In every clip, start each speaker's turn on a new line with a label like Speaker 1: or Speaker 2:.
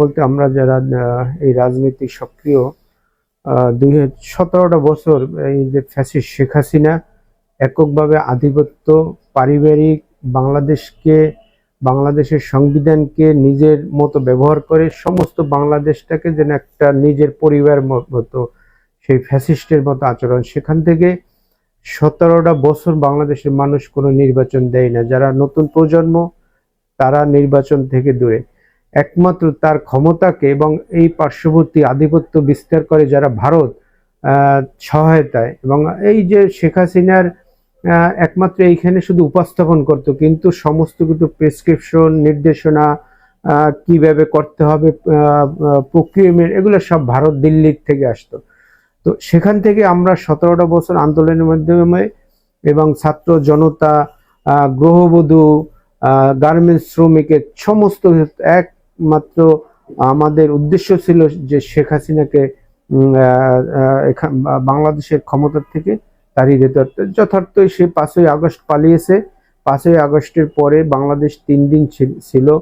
Speaker 1: বলতে আমরা যারা এই রাজনীতি সক্রিয় দুই সতেরোটা বছর এই যে ফ্যাসিস্ট শেখ হাসিনা এককভাবে আধিপত্য, পারিবারিক, বাংলাদেশকে, বাংলাদেশের সংবিধানকে নিজের মতো ব্যবহার করে সমস্ত বাংলাদেশটাকে যেন একটা নিজের পরিবার মতো, সেই ফ্যাসিস্টের মতো আচরণ। সেখান থেকে সতেরোটা বছর বাংলাদেশের মানুষ কোনো নির্বাচন দেয় না। যারা নতুন প্রজন্ম, তারা নির্বাচন থেকে দূরে। একমাত্র তার ক্ষমতাকে এবং এই পার্শ্ববর্তী আধিপত্য বিস্তার করে যারা ভারত সহায়তায় এবং এই যে শেখ হাসিনার একমাত্র এইখানে শুধু উপস্থাপন করত, কিন্তু সমস্ত কিছু প্রেসক্রিপশন নির্দেশনা কীভাবে করতে হবে প্রক্রিয়া এগুলো সব ভারত দিল্লির থেকে আসতো। তো সেখান থেকে আমরা সতেরোটা বছর আন্দোলনের মাধ্যমে এবং ছাত্র জনতা গ্রহবধূ গার্মেন্টস শ্রমিকের সমস্ত একমাত্র আমাদের উদ্দেশ্য ছিল যে শেখ হাসিনাকে বাংলাদেশের ক্ষমতার থেকে তাড়িয়ে দিতে। যথার্থই সে পাঁচই আগস্ট পালিয়েছে। পাঁচই আগস্টের পরে বাংলাদেশ তিন দিন ছিল-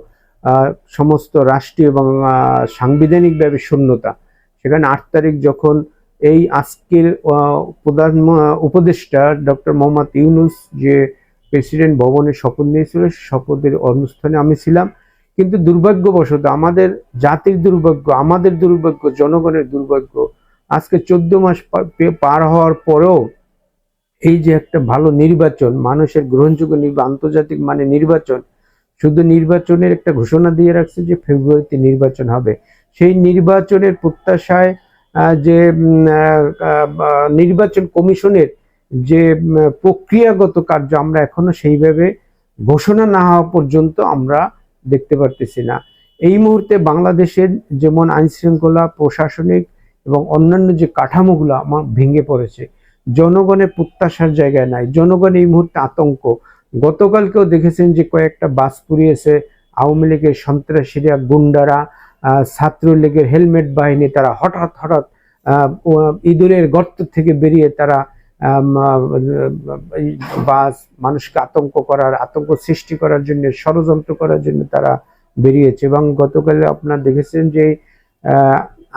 Speaker 1: সমস্ত রাষ্ট্রীয় এবং সাংবিধানিকভাবে শূন্যতা। সেখানে আট তারিখ যখন এই আজকের প্রধান উপদেষ্টা ডক্টর মোহাম্মদ ইউনুস যে প্রেসিডেন্ট ভবনে শপথ নিয়েছিল, শপথের অনুষ্ঠানে আমি ছিলাম। কিন্তু দুর্ভাগ্যবশত আমাদের জাতির দুর্ভাগ্য, আমাদের দুর্ভাগ্য, জনগণের দুর্ভাগ্য আজকে চোদ্দ মাস পার হওয়ার পরেও এই যে একটা ভালো নির্বাচন, মানুষের গ্রহণযোগ্য আন্তর্জাতিক মানে নির্বাচন, শুধু নির্বাচনের একটা ঘোষণা দিয়ে রাখছে যে ফেব্রুয়ারিতে নির্বাচন হবে। সেই নির্বাচনের প্রত্যাশায় যে নির্বাচন কমিশনের যে প্রক্রিয়াগত কার্য আমরা এখনও সেইভাবে ঘোষণা না হওয়া পর্যন্ত আমরা দেখতে পারতেছি না। এই মুহূর্তে বাংলাদেশের যেমন আইন শৃঙ্খলা প্রশাসনিক এবং অন্যান্য যে কাঠামোগুলো আমার ভেঙে পড়েছে, জনগণের প্রত্যাশার জায়গায় নাই। জনগণ এই মুহূর্তে আতঙ্ক। গতকালকেও দেখেছেন যে কয়েকটা বাস পুড়িয়েছে, আওয়ামী লীগের সন্ত্রাসীরা, গুন্ডারা ছাত্রলীগের হেলমেট বাহিনী, তারা হঠাৎ হঠাৎ ইঁদুরের গর্ত থেকে বেরিয়ে তারা বাস, মানুষকে আতঙ্ক করার, আতঙ্ক সৃষ্টি করার জন্য, ষড়যন্ত্র করার জন্য তারা বেরিয়েছে। এবং গতকালে আপনারা দেখেছেন যে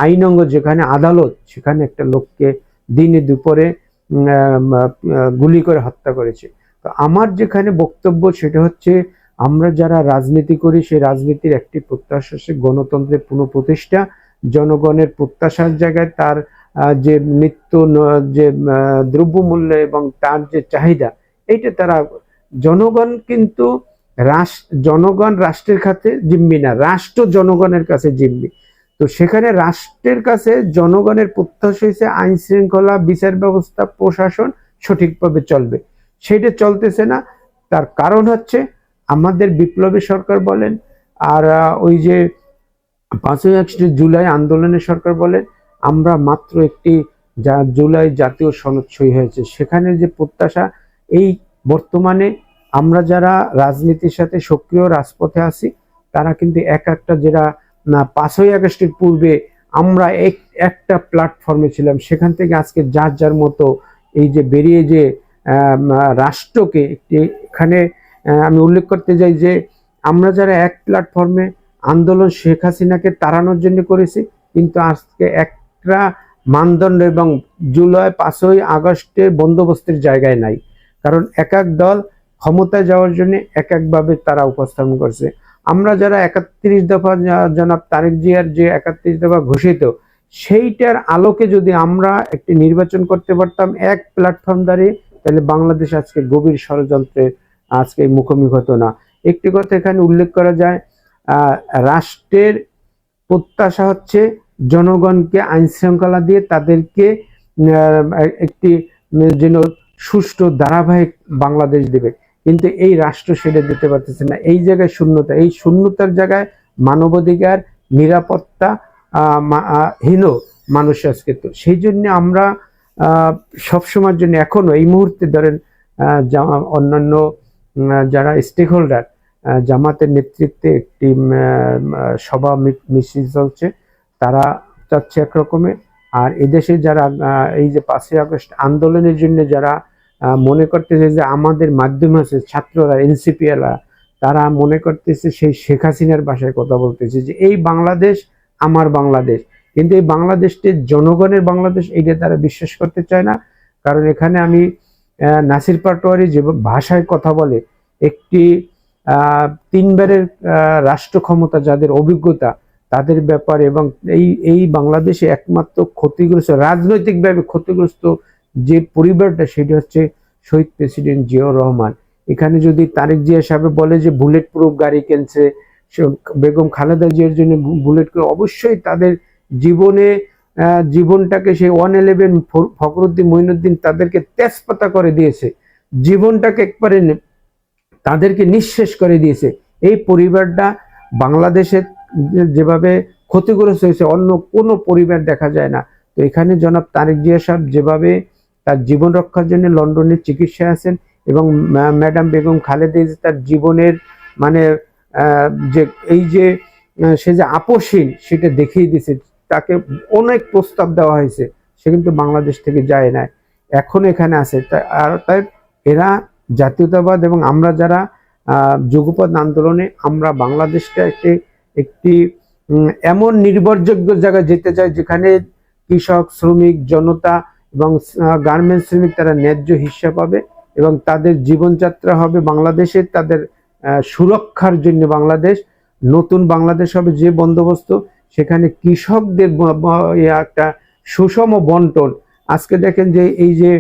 Speaker 1: আইনঙ্গ যেখানে আদালত, সেখানে একটা লোককে দিনে দুপুরে গুলি করে হত্যা করেছে। তো আমার যেখানে বক্তব্য সেটা হচ্ছে, আমরা যারা রাজনীতি করি, সেই রাজনীতির একটি প্রত্যাশা হচ্ছে গণতন্ত্রের পুনঃপ্রতিষ্ঠা। জনগণের প্রত্যাশার জায়গায় তার যে নিত্য যে দ্রব্যমূল্য এবং তার যে চাহিদা, এইটা তারা, জনগণ কিন্তু রাষ্ট্র, জনগণ রাষ্ট্রের কাছে জিম্মি না, রাষ্ট্র জনগণের কাছে জিম্মি। তো সেখানে রাষ্ট্রের কাছে জনগণের প্রত্যাশা হয়েছে আইন শৃঙ্খলা, বিচার ব্যবস্থা, প্রশাসন সঠিকভাবে চলবে। সেটা চলতেছে না। তার কারণ হচ্ছে আমাদের বিপ্লবী সরকার বলেন, আর ওই যে পাঁচই আগস্ট, জুলাই আন্দোলনের সরকার বলেন আমরা মাত্র একটি যা জুলাই জাতীয় সনদ সই হয়েছে। সেখানে যে প্রত্যাশা, এই বর্তমানে আমরা যারা রাজনীতির সাথে সক্রিয় রাজপথে আছি, তারা কিন্তু এক একটা না, পাঁচই আগস্টের পূর্বে আমরা এক, একটা প্ল্যাটফর্মে ছিলাম। সেখান থেকে আজকে যার যার মতো এই যে বেরিয়ে যে রাষ্ট্রকে একটি, এখানে আমি উল্লেখ করতে যাই যে, আমরা যারা এক প্ল্যাটফর্মে আন্দোলন শেখ হাসিনাকে তাড়ানোর জন্য করেছি, কিন্তু আজকে একটা মানদণ্ড এবং জুলাই পাঁচই আগস্টের বন্দোবস্তের জায়গায় নাই। কারণ এক এক দল ক্ষমতায় যাওয়ার জন্য এক একভাবে তারা উপস্থাপন করছে। আমরা যারা একাত্রিশ দফা জনাব তারেক জিয়ার যে একাত্রিশ দফা ঘোষিত, সেইটার আলোকে যদি আমরা একটি নির্বাচন করতে পারতাম এক প্ল্যাটফর্ম দাঁড়িয়ে তাহলে বাংলাদেশ আজকে গভীর ষড়যন্ত্রের আজকে মুখোমুখি হতো না। একটি কথা এখানে উল্লেখ করা যায় রাষ্ট্রের প্রত্যাশা হচ্ছে জনগণকে আইন শৃঙ্খলা দিয়ে তাদেরকে একটি যেন সুষ্ঠু ধারাবাহিক বাংলাদেশ দেবে। কিন্তু এই রাষ্ট্র সেটা দিতে পারতেছে না। এই জায়গায় শূন্যতা, এই শূন্যতার জায়গায় মানবাধিকার, নিরাপত্তা হীন মানুষ আজকে তো সেই জন্য আমরা সবসময়ের জন্য এখনও এই মুহূর্তে ধরেন অন্যান্য যারা স্টেক হোল্ডার জামাতের নেতৃত্বে একটি সভা মিছিল চলছে। তারা চাচ্ছে একরকমের আর এদেশে যারা এই যে পাঁচই আগস্ট আন্দোলনের জন্য যারা মনে করতেছে যে আমাদের মাধ্যমে আছে ছাত্ররা এনসিপিএলা তারা মনে করতেছে সেই শেখ হাসিনার ভাষায় কথা বলতেছে যে এই বাংলাদেশ আমার বাংলাদেশ। কিন্তু এই বাংলাদেশটির জনগণের বাংলাদেশ এইটা তারা বিশ্বাস করতে চায় না। কারণ এখানে আমি নাসির পাটোয়ারি যে ভাষায় কথা বলে, একটি তিনবারের রাষ্ট্র ক্ষমতা, যাদের অভিজ্ঞতা তাদের ব্যাপার এবং এই এই বাংলাদেশে একমাত্র ক্ষতিগ্রস্ত, রাজনৈতিকভাবে ক্ষতিগ্রস্ত যে পরিবারটা সেটা হচ্ছে শহীদ প্রেসিডেন্ট জিয়াউর রহমান। এখানে যদি তারেক জিয়া সাহেব বলে যে বুলেট প্রুফ গাড়ি কিনছে বেগম খালেদা জিয়ার জন্য বুলেট অবশ্যই তাদের জীবনে জীবনটাকে সেই ওয়ান ইলেভেন ফখরুদ্দিন মঈনুদ্দিন তাদেরকে তেজপাতা করে দিয়েছে। জীবনটাকে একবারে তাদেরকে নিঃশেষ করে দিয়েছে। এই পরিবারটা বাংলাদেশে যে- যেভাবে ক্ষতিগ্রস্ত হয়েছে অন্য কোনো পরিবার দেখা যায় না। তো এখানে জনাব তারেক জিয়া সাহেব যেভাবে তার জীবন রক্ষার জন্য লন্ডনের চিকিৎসায় আছেন এবং ম্যাডাম বেগম খালেদা তার জীবনের মানে যে এই যে সে যে আপোষহীন সেটা দেখিয়ে দিয়েছে তাকে অনেক প্রস্তাব দেওয়া হয়েছে সে কিন্তু বাংলাদেশ থেকে যায় না এখন এখানে আছে। আর তাই এরা জাতীয়তাবাদ এবং আমরা যারা আহ, যুগপৎ আন্দোলনে আমরা বাংলাদেশটা একটি একটি এমন নির্ভরযোগ্য জায়গায় যেতে চায় যেখানে কৃষক, শ্রমিক, জনতা এবং গার্মেন্টস শ্রমিক তারা ন্যায্য হিস্সা পাবে এবং তাদের জীবনযাত্রা হবে বাংলাদেশে তাদের সুরক্ষার জন্য বাংলাদেশ, নতুন বাংলাদেশ হবে যে বন্দোবস্ত, সেখানে কৃষকদের একটা সুষম বন্টন। আজকে দেখেন যে এই যে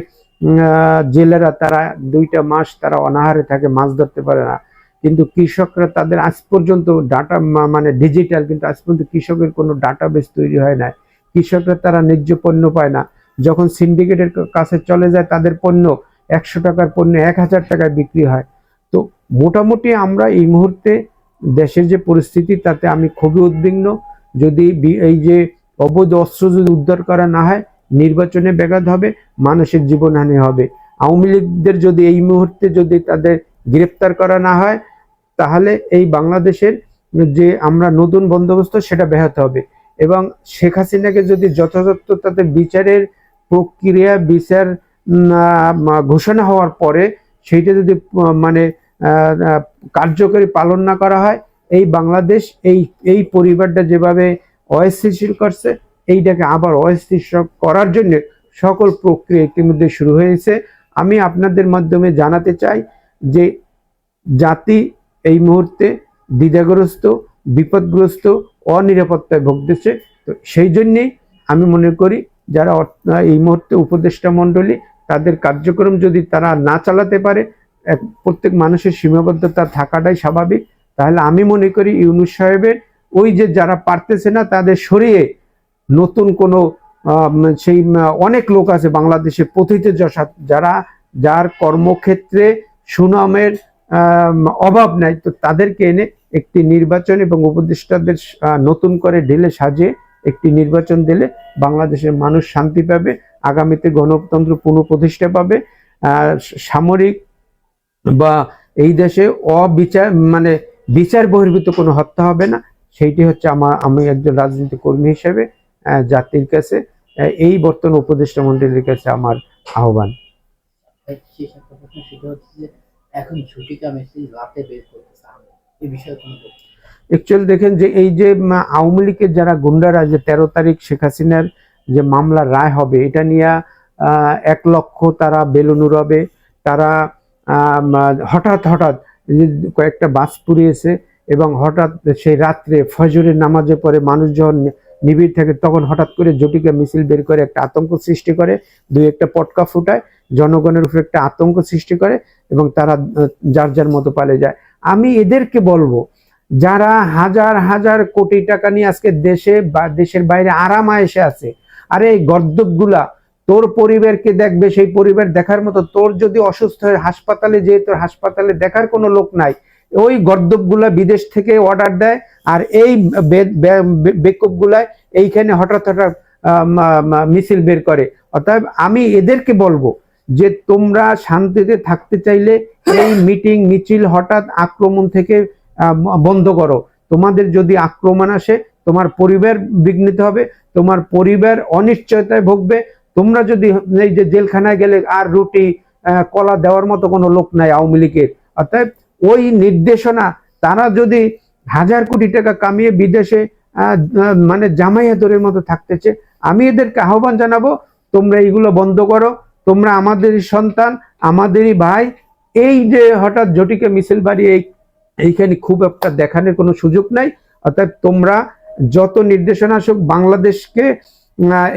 Speaker 1: জেলেরা তারা দুইটা মাস তারা অনাহারে থাকে, মাছ ধরতে পারে না। কিন্তু কৃষকরা তাদের আজ পর্যন্ত ডাটা মানে ডিজিটাল কিন্তু আজ পর্যন্ত কৃষকের কোনো ডাটাবেস তৈরি হয় না কৃষকরা তারা ন্যায্য পণ্য পায় না। যখন সিন্ডিকেটের কাছে চলে যায়, তাদের পণ্য একশো টাকার পণ্য এক হাজার টাকায় বিক্রি হয়। তো মোটামুটি আমরা এই মুহূর্তে দেশের যে পরিস্থিতি, তাতে আমি খুবই উদ্বিগ্ন। যদি এই যে অবৈধ অস্ত্র যদি উদ্ধার করা না হয়, নির্বাচনে ব্যাঘাত হবে, মানুষের জীবনহানি হবে। আওয়ামী লীগদের যদি এই মুহূর্তে যদি তাদের গ্রেপ্তার করা না হয় তাহলে এই বাংলাদেশের যে আমরা নতুন বন্দোবস্ত, সেটা ব্যাহত হবে। এবং শেখ হাসিনাকে যদি যথাযথ তাদের বিচারের প্রক্রিয়া, বিচার ঘোষণা হওয়ার পরে সেইটা যদি মানে কার্যকরী পালন না করা হয়, এই বাংলাদেশ, এই এই পরিবারটা যেভাবে অস্থিতিশীল করছে, এইটাকে আবার অস্থিতিশীল করার জন্য সকল প্রক্রিয়া ইতিমধ্যে শুরু হয়েছে। আমি আপনাদের মাধ্যমে জানাতে চাই যে জাতি এই মুহূর্তে দ্বিধাগ্রস্ত, বিপদগ্রস্ত, অনিরাপত্তায় ভুগতেছে। তো সেই জন্যেই আমি মনে করি যারা এই মুহূর্তে উপদেষ্টা মণ্ডলী, তাদের কার্যক্রম যদি তারা না চালাতে পারে প্রত্যেক মানুষের সীমাবদ্ধতা থাকাটাই স্বাভাবিক। তাহলে আমি মনে করি ইউনুস সাহেবের ওই যে যারা পারতেছে না, তাদের সরিয়ে নতুন কোনো সেই অনেক লোক আছে বাংলাদেশে পথিত যশা, যারা, যার কর্মক্ষেত্রে সুনামের অভাব নাই। তো তাদেরকে এনে একটি নির্বাচন এবং উপদেষ্টাদের নতুন করে ঢেলে সাজিয়ে একটি নির্বাচন দিলে বাংলাদেশের মানুষ শান্তি পাবে, আগামীতে গণতন্ত্র পুনঃপ্রতিষ্ঠা পাবে। সামরিক বা এই দেশে অবিচার মানে বিচার বহির্ভূত কোনো হত্যা হবে না। সেইটি হচ্ছে আমার আমি একজন রাজনীতি কর্মী হিসেবে জাতির কাছে এই বর্তমান উপদেষ্টা মন্ডলীর কাছে আমার আহ্বান।
Speaker 2: এখন ঝুটিকা মেসেজ রাতে বের করতেছে এই বিষয়ে কোনো
Speaker 1: অ্যাকচুয়ালি দেখেন যে এই যে আওয়ামী লীগের যারা গুন্ডারা যে তেরো তারিখ শেখ হাসিনার যে মামলার রায় হবে, এটা নিয়ে এক লক্ষ তারা বেলুন উড়াবে তারা হঠাৎ হঠাৎ কয়েকটা বাস পুড়িয়েছে এবং হঠাৎ সেই রাত্রে ফজরের নামাজে পরে মানুষ যখন নি- নিবিড় থাকে, তখন হঠাৎ করে জটিকা মিছিল বের করে একটা আতঙ্ক সৃষ্টি করে, দুই একটা পটকা ফুটায়, জনগণের উপর একটা আতঙ্ক সৃষ্টি করে এবং তারা, যার যার মতো পালে যায়। আমি এদেরকে বলব, যারা হাজার হাজার কোটি টাকা নিয়ে আজকে দেশে বা দেশের বাইরে আরাম এসে আছে, আরে এই গর্দবগুলা তোর পরিবারকে দেখবে, সেই পরিবার দেখার মতো, তোর যদি অসুস্থ হয় হাসপাতালে যেয়ে তোর হাসপাতালে দেখার কোনো লোক নাই ওই গর্দবগুলা বিদেশ থেকে অর্ডার দেয় আর এই বেকপগুলায় এইখানে হঠাৎ হঠাৎ মিছিল বের করে। অর্থাৎ আমি এদেরকে বলব যে তোমরা শান্তিতে থাকতে চাইলে এই মিটিং, মিছিল হঠাৎ আক্রমণ থেকে বন্ধ করো। তোমাদের যদি আক্রমণ আসে, তোমার পরিবার বিঘ্নিত হবে, তোমার পরিবার অনিশ্চয়তায় ভুগবে। তোমরা যদি এই যে জেলখানায় গেলে আর রুটি কলা দেওয়ার মতো কোনো লোক নাই আওয়ামী লীগের। অর্থাৎ ওই নির্দেশনা, তারা যদি হাজার কোটি টাকা কামিয়ে বিদেশে মানে জামাইয়াতরের মতো থাকতেছে, আমি এদেরকে আহ্বান জানাব, তোমরা এইগুলো বন্ধ করো, তোমরা আমাদেরই সন্তান, আমাদেরই ভাই। এই যে হঠাৎ জটিকে মিছিল বাড়ি এই, এইখানে খুব একটা দেখানোর কোনো সুযোগ নাই। অর্থাৎ তোমরা যত নির্দেশনা আসুক, বাংলাদেশকে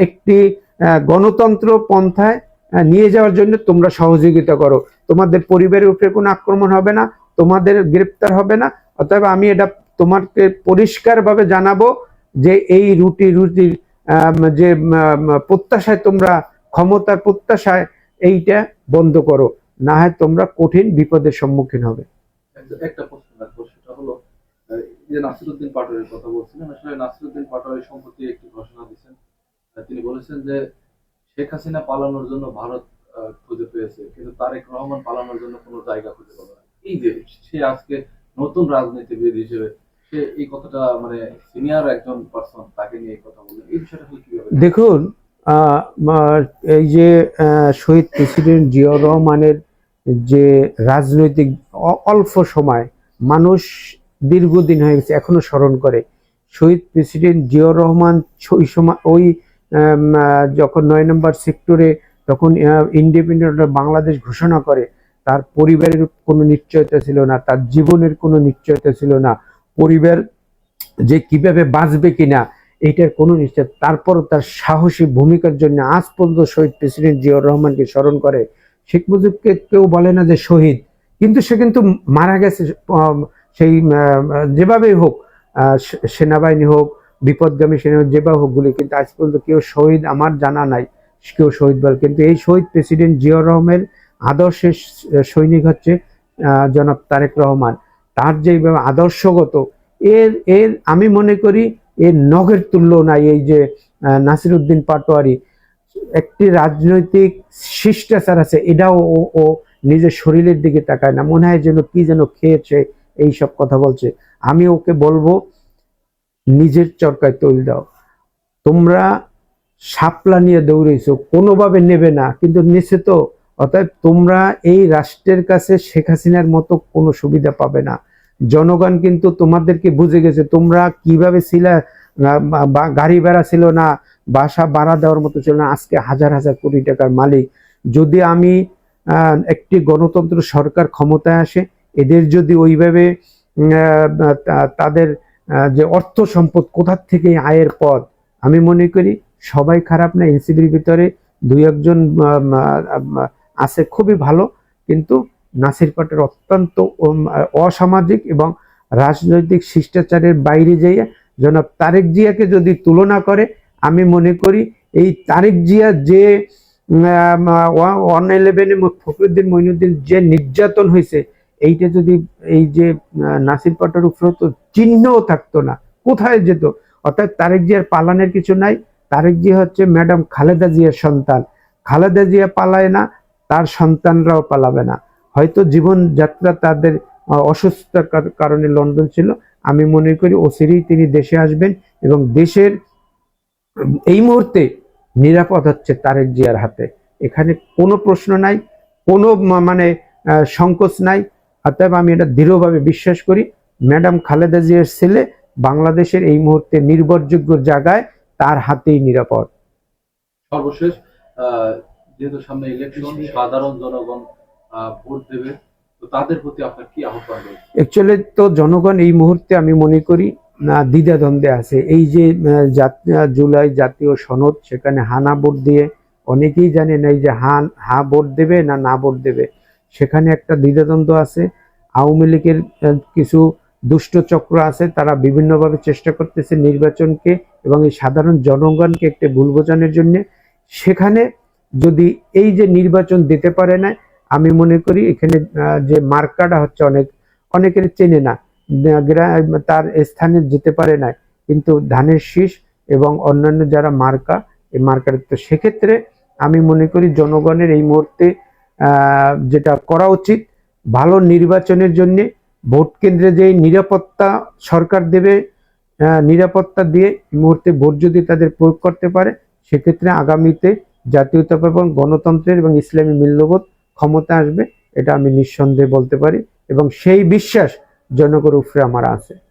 Speaker 1: একটি গণতন্ত্র পন্থায় নিয়ে যাওয়ার জন্য তোমরা সহযোগিতা করো। তোমাদের পরিবারের উপরে কোনো আক্রমণ হবে না। তোমাদের গ্রেপ্তার হবে না, অতএব আমি এটা তোমাকে পরিষ্কারভাবে জানাব যে এই রুটি রুটির যে প্রত্যাশায় তোমরা, ক্ষমতার প্রত্যাশায় এইটা বন্ধ করো, না হয় তোমরা কঠিন বিপদের সম্মুখীন হবে।
Speaker 3: একটা- প্রশ্ন হলো যে নাসিরুদ্দিন পাটোয়ারির কথা বলছিলেন, আসলে নাসিরুদ্দিন পাটোয়ারি সম্প্রতি একটি ঘোষণা দিয়েছেন তিনি বলেছেন যে, শেখ হাসিনা পালানোর জন্য ভারত খুঁজে পেয়েছে, কিন্তু তারেক রহমান পালানোর জন্য কোনো জায়গা খুঁজে পাবে না। এই যে সে আজকে নতুন রাজনীতিবিদ হিসেবে সে এই কথাটা মানে সিনিয়র একজন পার্সন তাকে নিয়ে কথা এই বিষয়টা কীভাবে
Speaker 1: দেখুন এই যে শহীদ প্রেসিডেন্ট জিয়াউর রহমানের যে রাজনৈতিক অল্প সময় মানুষ দীর্ঘদিন হয়ে গেছে, এখনও স্মরণ করে। শহীদ প্রেসিডেন্ট জিয়াউর রহমান ওই সময় ওই যখন নয় নম্বর সেক্টরে তখন ইন্ডিপেন্ডেন্ট বাংলাদেশ ঘোষণা করে তার পরিবারের কোনো নিশ্চয়তা ছিল না, তার জীবনের কোনো নিশ্চয়তা ছিল না, পরিবার যে কীভাবে বাঁচবে কিনা, এইটার কোনো নিশ্চয় তারপরও তার সাহসী ভূমিকার জন্য আজ পর্যন্ত শহীদ প্রেসিডেন্ট জিয়াউর রহমানকে স্মরণ করে, শেখ মুজিবকে কেউ বলে না যে শহীদ, কিন্তু সে কিন্তু মারা গেছে সেই যেভাবেই হোক সেনাবাহিনী হোক, বিপদগামী সেনা যেভাবে হোক গুলি, কিন্তু আজ পর্যন্ত কেউ শহীদ, আমার জানা নাই, কেউ শহীদ বল, কিন্তু এই শহীদ প্রেসিডেন্ট জিয়াউর রহমানের আদর্শের সৈনিক হচ্ছে জনাব তারেক রহমান। তার যেভাবে আদর্শগত, এর এর, আমি মনে করি এর নগের তুল্য নাই এই যে নাসিরুদ্দিন পাটোয়ারি। একটি রাজনৈতিক শিষ্টাচার আছে, এটাও ও নিজের শরীরের দিকে তাকায় না। মনে হয় যেন কি যেন খেয়েছে, এই সব কথা বলছে। আমি ওকে বলব, নিজের চরকায় তৈল দাও। তোমরা শাপলা নিয়ে দৌড়েছো, কোনোভাবে নেবে না, কিন্তু নিচে তো অতএব তোমরা এই রাষ্ট্রের কাছে শেখ হাসিনার মতো কোনো সুবিধা পাবে না। জনগণ কিন্তু তোমাদেরকে বুঝে গেছে, তোমরা কীভাবে ছিলা গাড়ি ভাড়া ছিল না, বাসা ভাড়া দেওয়ার মতো ছিল না, আজকে হাজার হাজার কোটি টাকার মালিক। যদি আমি একটি গণতন্ত্র সরকার ক্ষমতায় আসে, এদের যদি ওইভাবে তাদের যে অর্থ সম্পদ কোথার থেকে আয়ের পথ, আমি মনে করি সবাই খারাপ না, এনসিবির ভিতরে দুই একজন আছে, খুবই ভালো। কিন্তু নাসির পাটের অত্যন্ত অসামাজিক এবং রাজনৈতিক শিষ্টাচারের বাইরে যেয়ে জনাব তারেক জিয়াকে যদি তুলনা করে, আমি মনে করি এই তারেক জিয়া যে ওয়ান ইলেভেনে ফখরুদ্দিন মইনুদ্দিন যে নির্যাতন হয়েছে, এইটা যদি এই যে নাসির পাটের উপরে তো চিহ্নও থাকতো না, কোথায় যেত? অর্থাৎ তারেক জিয়ার পালানের কিছু নাই। তারেক জিয়া হচ্ছে ম্যাডাম খালেদা জিয়ার সন্তান। খালেদা জিয়া পালায় না তার সন্তানরাও পালাবে না। হয়তো জীবনযাত্রা তাদের অসুস্থতার কারণে লন্ডন ছিল। আমি মনে করি অচিরেই তিনি দেশে আসবেন এবং দেশের, এই মুহূর্তে নিরাপদ হচ্ছে তারেক জিয়ার হাতে। এখানে কোনো প্রশ্ন নাই, কোনো মানে সংকোচ নাই। অতএব আমি এটা দৃঢ়ভাবে বিশ্বাস করি, ম্যাডাম খালেদা জিয়ার ছেলে বাংলাদেশের এই মুহূর্তে নির্ভরযোগ্য জায়গায় তার হাতেই নিরাপদ।
Speaker 3: সর্বশেষ যেহেতু সামনে ইলেকশন সাধারণ জনগণ ভোট দেবে, তো তাদের প্রতি আপনার কি আহ্বান
Speaker 1: অ্যাকচুয়ালি তো জনগণ এই মুহূর্তে আমি মনে করি দ্বিধাদ্বন্দ্বে আছে। এই যে জুলাই জাতীয় সনদ, সেখানে হানা ভোট দিয়ে অনেকেই জানে না যে হান, হা ভোট দেবে না না ভোট দেবে। সেখানে একটা দ্বিধাদ্বন্দ্ব আছে। আওয়ামী লীগের কিছু দুষ্ট চক্র আছে, তারা বিভিন্নভাবে চেষ্টা করতেছে নির্বাচনকে এবং এই সাধারণ জনগণকে একটা ভুল বোঝানোর জন্য। সেখানে যদি এই যে নির্বাচন দিতে পারে না, আমি মনে করি এখানে যে মার্কাটা হচ্ছে অনেক, অনেকের চেনে না। তার স্থানে যেতে পারে না, কিন্তু ধানের শীষ এবং অন্যান্য যারা মার্কা, এই মার্কার, তো সেক্ষেত্রে আমি মনে করি জনগণের এই মুহূর্তে যেটা করা উচিত, ভালো নির্বাচনের জন্য ভোট কেন্দ্রে যে নিরাপত্তা সরকার দেবে নিরাপত্তা দিয়ে এই মুহূর্তে ভোট যদি তাদের প্রয়োগ করতে পারে, সেক্ষেত্রে আগামীতে জাতীয়তা এবং গণতন্ত্রের এবং ইসলামী মূল্যবোধ ক্ষমতা আসবে, এটা আমি নিঃসন্দেহে বলতে পারি। এবং সেই বিশ্বাস জনগণের উপরে আমার আছে।